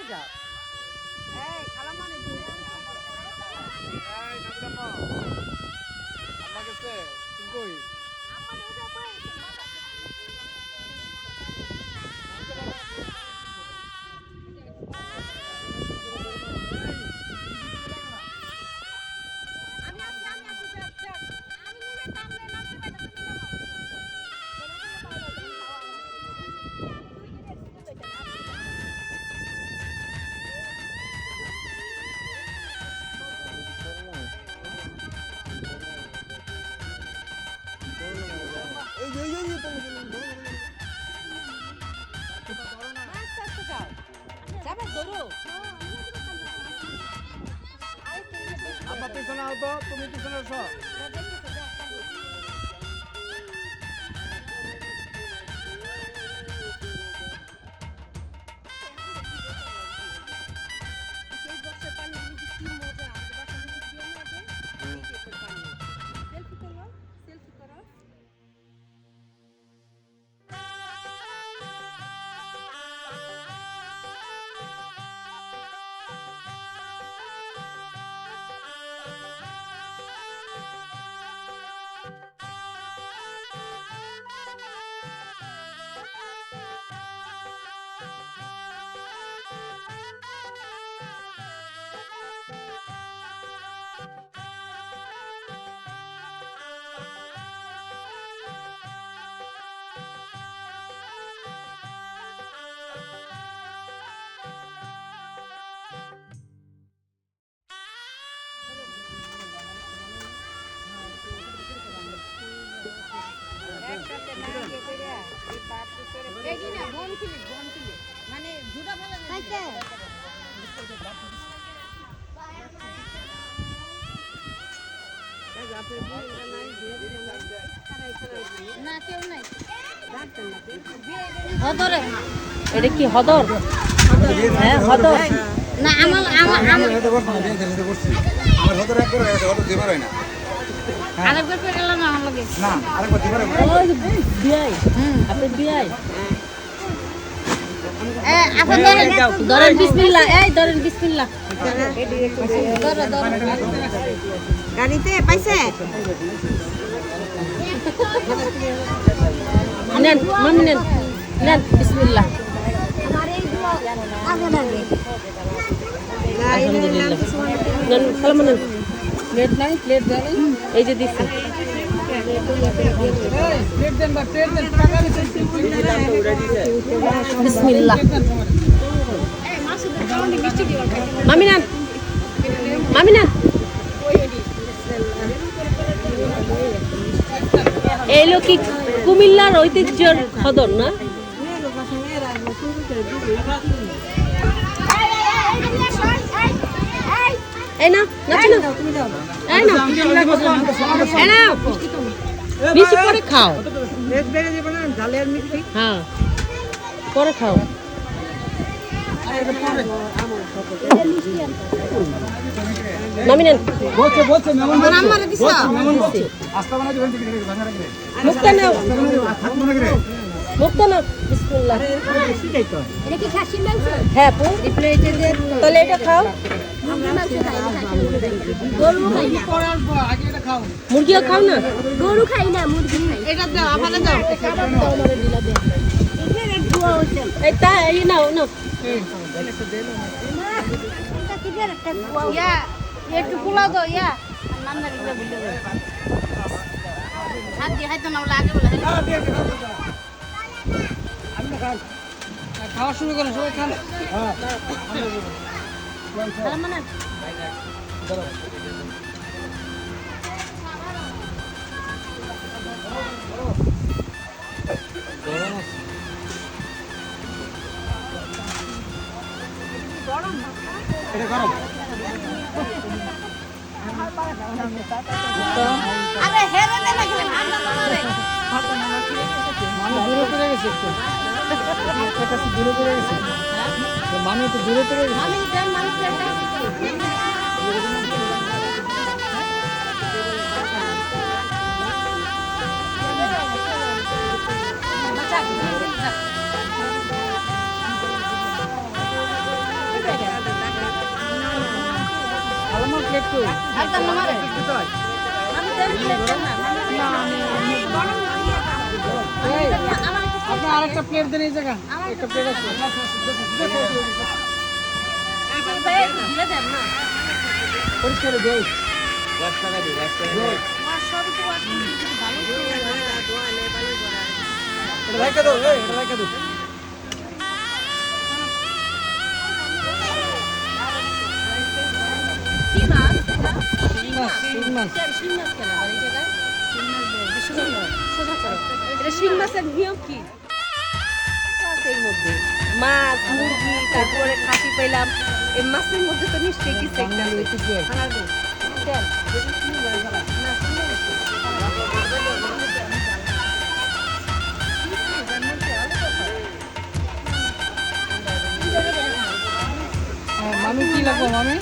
কাছে যাও। এই খালামানি আমাকে তুমি কই? মানে ভালো হদরে। এটা কি হদর? হ্যাঁ হদর। না আমার আমার আমার একবার হয়ে দিবার হয় না। আরেকবার না আমার লগে। না আরেকবার দিবার হয় আপনি বিয়াই? ধরেন ধরেন বিসমিল্লাহ এই ধরেন বিসমিল্লাহ। গাড়িতে পাইছে? নেন মামি নেন নেন বিসমিল্লাহ। নেন প্লেট নাই প্লেট এই যে দিচ্ছি মামি কি কুমিল্লার ঐতিহ্যর খদর না? এই না নাচি না এই না এই না বেশি করে খাও। হ্যাঁ পরে খাও। মুক্তা নাও। মুক্তা নাও বিসমিল্লাহ। এটা কি খাসির মাংস? হ্যাঁ পু। তাহলে এটা খাও। না। না মুরগিও খাও না? গরু খাই না মুরগি এটা দাও আমারে দাও। এই এই নাও নাও। ইয়া একটু পোলাও দাও ইয়া। নান্না দিলে বলে দাও হাত দিয়ে হাইতো না লাগে বলে। খাওয়া শুরু করো সবাই খান। মানে এটা গরম আরে হেরে দূরে পড়ে গেছে একটু একটা কাছে দূরে পড়ে গেছে মানে একটু দূরে পড়ে গেছে আমি তার নামারে আমি দেন না একটা প্লেট দেন এই জায়গা একটা প্লেট আছে। দিয়ে দেন না পরিষ্কার দেই এটা রাখা দাও এই এটা রাখা দাও। কি মাছ? শিং মাছ শিং মাছ। শিং মাছ কেন? আবার এই জায়গায়? সোজা করো, সোজা করো। এটা শিং মাছের নিয়ম কি? আছে এর মধ্যে মাছ মুরগি তারপরে খাসি পেলাম এই মাছের মধ্যে তো নিশ্চয়ই কিছু একটা গেছে। হ্যাঁ, মামি কি লাগবে মামি?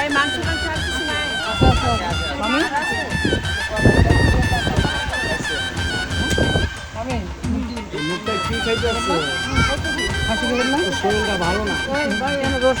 এই মাংস টাংস আর কিছু নাই। শরীরটা ভালো না ভাই এখানে রোজ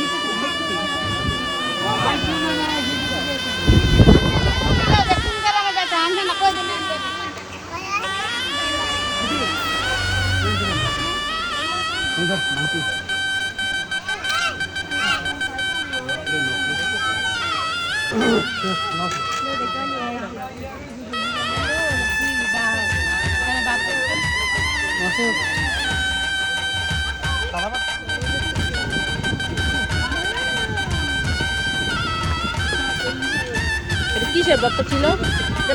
কিসের ভর্তা ছিল?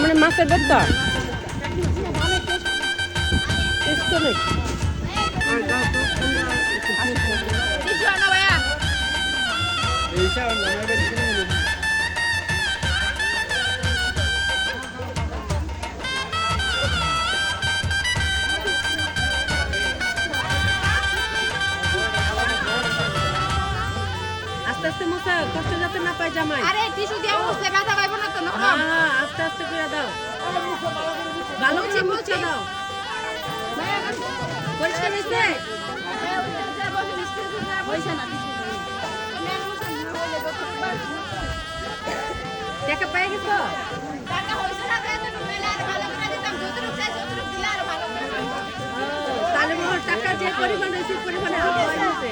মানে মাছের ভর্তা আস্তে করে দাও। ভালো করে মুছে দাও। পরিষ্কার হয়েছে টাকা। পেয়ে গেছো? টাকা হইছে টাকা যে পরিমাণ হয়েছে পরিমাণে হয়েছে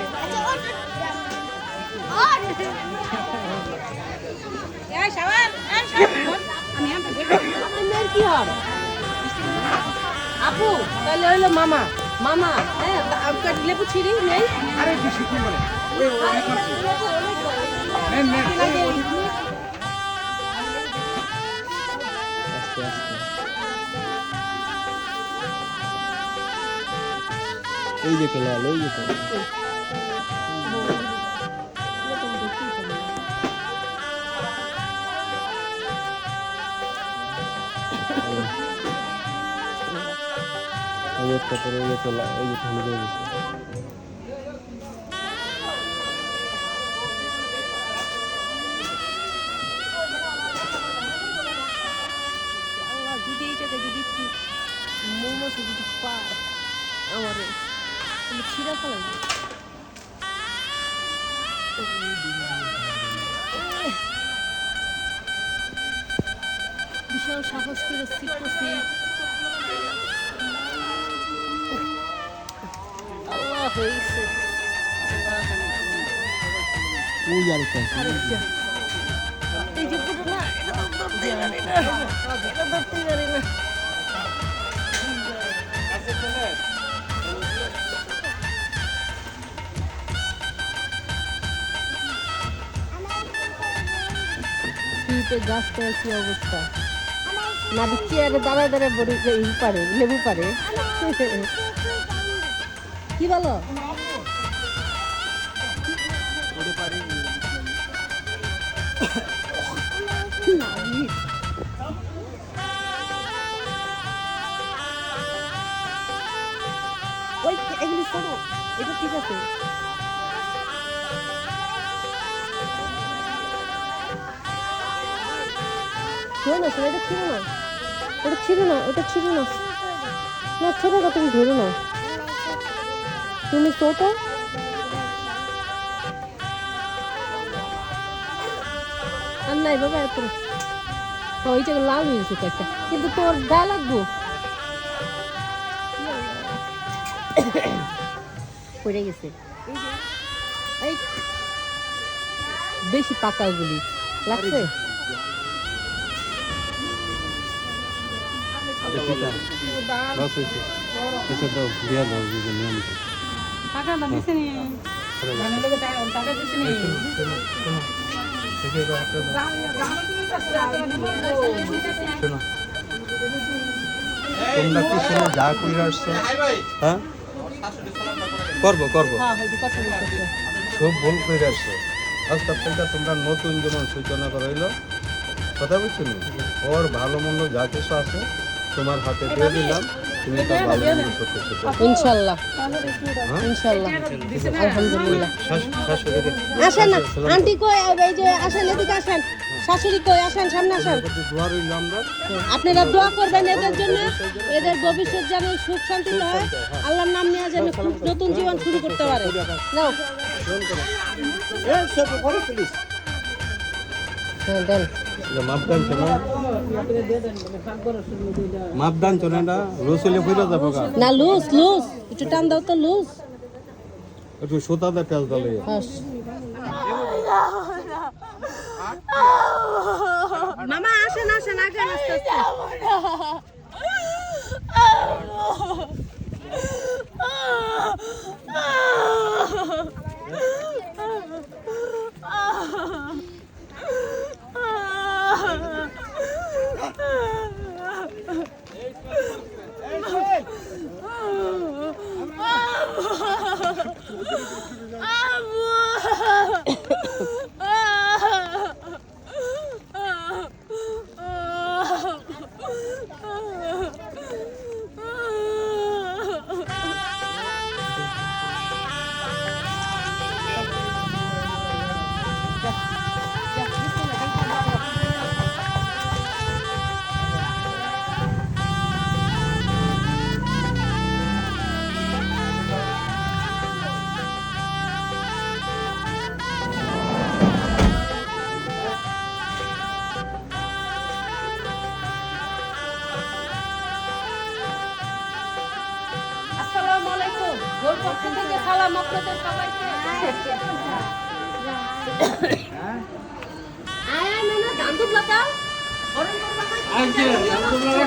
আপনার কি হন আপু তাহলে হইল মামা। মামা হ্যাঁ লেবু ছিঁড়ি নেই? আরে বেশি কি বলে? নেন নেন। এই যে লাল এই যে এই যে তারপরে এই তোলা এই যে হলুদ হয়ে গেছে পায়, আমার ছিঁড়া ফেলাই বিশাল সাহস করে সিট হয়েছে ওই আরেকটা আরেকটা এই যে পুরো না এটা ধরতেই পারি না এটা ধরতেই পারি না শীতে গাছটার কি অবস্থা না চেয়ারে দাঁড়ায় দাঁড়ায় বড়ি পারে লেবু পারে কি বলো? ওই এটা ঠিক আছে। ওটা ছিল না। ওটা ছিল না। না, ছোট তুমি ধরো না। তুমি ছোট? আর নাই বাবা এত ওই জায়গা লাল হয়েছে কয়েকটা। কিন্তু তোর গায়ে লাগবো। পড়ে গেছে। এই বেশি পাকা ওগুলি লাগছে? টাকাটা দিছে টাকা টাকা দিছে তোমরা যা করে আসছো হ্যাঁ করব করব খুব ভুল করে আসছো আস্তে আস্তে তোমরা নতুন যেমন সূচনা করা হইল কথা বুঝছ নি? ওর ভালো মন্দ যা কিছু আছে তোমার হাতে দিয়ে দিলাম তুমি তা ভালো মন্দ করতে শেখো ইনশাল্লাহ। ইনশাল্লাহ। আলহামদুলিল্লাহ। শাশ- শাশুড়িকে আসেন না। আন্টি কই? এই যে আসেন এদিকে আসেন। শাশুড়ি কই? আসেন সামনে আসেন। প্রতি দোয়া রইল আমরা। আপনারা দোয়া করবেন এদের জন্য। এদের ভবিষ্যৎ যেন সুখ শান্তিতে হয়। আল্লাহর নাম নিয়ে যেন খুব নতুন জীবন শুরু করতে পারে। নাও। হ্যাঁ দেন। এটা মাপদান চলে মাপদান চলে না রসুলে ফিরে যাব গা। না লুজ লুজ। একটু টান দাও তো লুজ। একটু সুতাতে তেল দলে মামা আসেন আসেন আগে আস্তে আস্তে।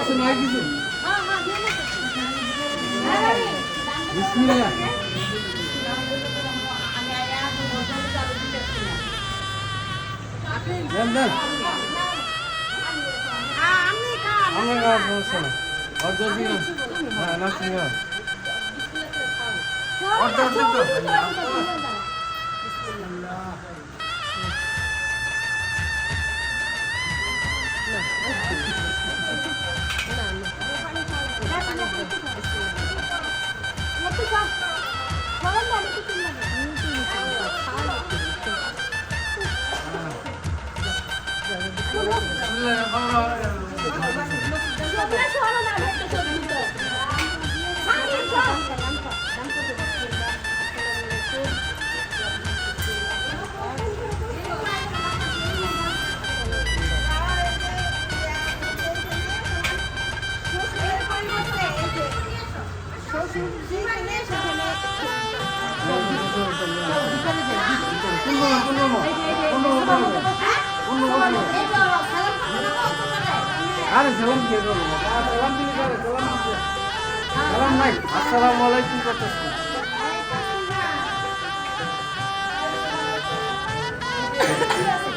তোমরা রাখছো না কিছু হ্যাঁ হ্যাঁ দিয়ে দাও। বিসমিল্লাহ দেন দেন আমরা গাওয়ার সমস্যা না অর্ডার দিন হ্যাঁ নাচি না অর্ডার দিন সালাম আসসালামু আলাইকুম করতেছেন তুমি আদর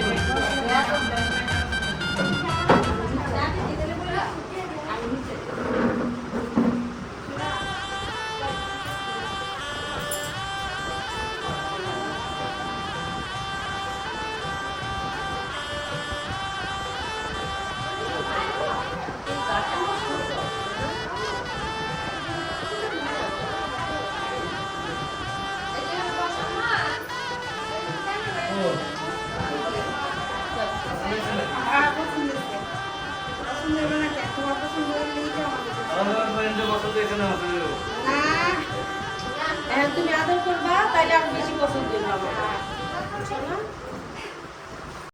বেশি পছন্দ